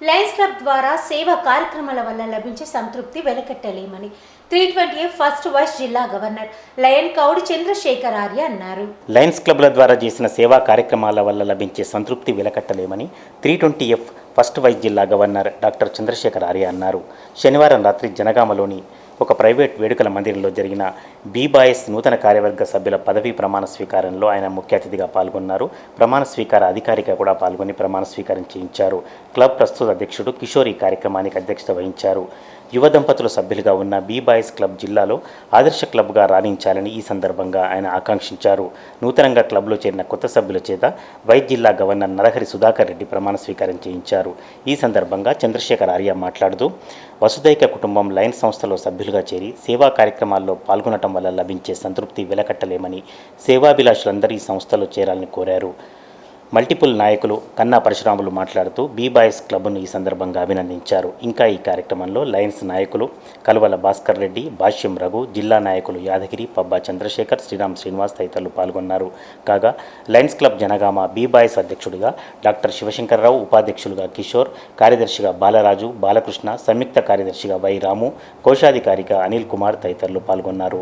Lions club ద్వారా సేవా కార్యక్రమాల వల్ల లభించే సంతృప్తి వెలకట్టలేమని త్రీ ట్వంటీ ఫస్ట్ వైస్ జిల్లా గవర్నర్ లయన్ కౌడి చంద్రశేఖర్ ఆర్య అన్నారు. లయన్స్ క్లబ్ల ద్వారా చేసిన సేవా కార్యక్రమాల వల్ల లభించే సంతృప్తి వెలకట్టలేమని three twenty F first vice జిల్లా గవర్నర్ డాక్టర్ చంద్రశేఖర్ ఆర్య అన్నారు. శనివారం రాత్రి జనగామలోని ఒక ప్రైవేట్ వేడుకల మందిరంలో జరిగిన బీబాయస్ నూతన కార్యవర్గ సభ్యుల పదవీ ప్రమాణ స్వీకారంలో ఆయన ముఖ్య అతిథిగా పాల్గొన్నారు. ప్రమాణ స్వీకార అధికారిగా కూడా పాల్గొని ప్రమాణ స్వీకారం చేయించారు. క్లబ్ ప్రస్తుత అధ్యక్షుడు కిషోర్ ఈ కార్యక్రమానికి అధ్యక్షత వహించారు. యువ దంపతుల సభ్యులుగా ఉన్న బీ బాయ్స్ క్లబ్ జిల్లాలో ఆదర్శ క్లబ్గా రాణించాలని ఈ సందర్భంగా ఆయన ఆకాంక్షించారు. నూతనంగా క్లబ్లో చేరిన కొత్త సభ్యుల చేత వైద్య జిల్లా గవర్నర్ నరహరి సుధాకర్ రెడ్డి ప్రమాణ స్వీకారం చేయించారు. ఈ సందర్భంగా చంద్రశేఖర్ ఆర్య మాట్లాడుతూ వసుదైక కుటుంబం లయన్స్ సంస్థలో సభ్యులుగా చేరి సేవా కార్యక్రమాల్లో పాల్గొనటం వల్ల లభించే సంతృప్తి వెలకట్టలేమని సేవాభిలాషులందరూ ఈ సంస్థలో చేరాలని కోరారు. మల్టిపుల్ నాయకులు కన్నా పరశురాములు మాట్లాడుతూ బీబాయ్స్ క్లబ్ను ఈ సందర్భంగా అభినందించారు. ఇంకా ఈ కార్యక్రమంలో లయన్స్ నాయకులు కలువల భాస్కర్ రెడ్డి భాష్యం రఘు జిల్లా నాయకులు యాదగిరి పబ్బా చంద్రశేఖర్ శ్రీరామ్ శ్రీనివాస్ తదితరులు పాల్గొన్నారు. కాగా లయన్స్ క్లబ్ జనగామ బీబాయ్స్ అధ్యక్షుడిగా డాక్టర్ శివశంకర్రావు ఉపాధ్యక్షులుగా కిషోర్ కార్యదర్శిగా బాలరాజు బాలకృష్ణ సంయుక్త కార్యదర్శిగా వై రాము కోశాధికారిగా అనిల్ కుమార్ తదితరులు పాల్గొన్నారు.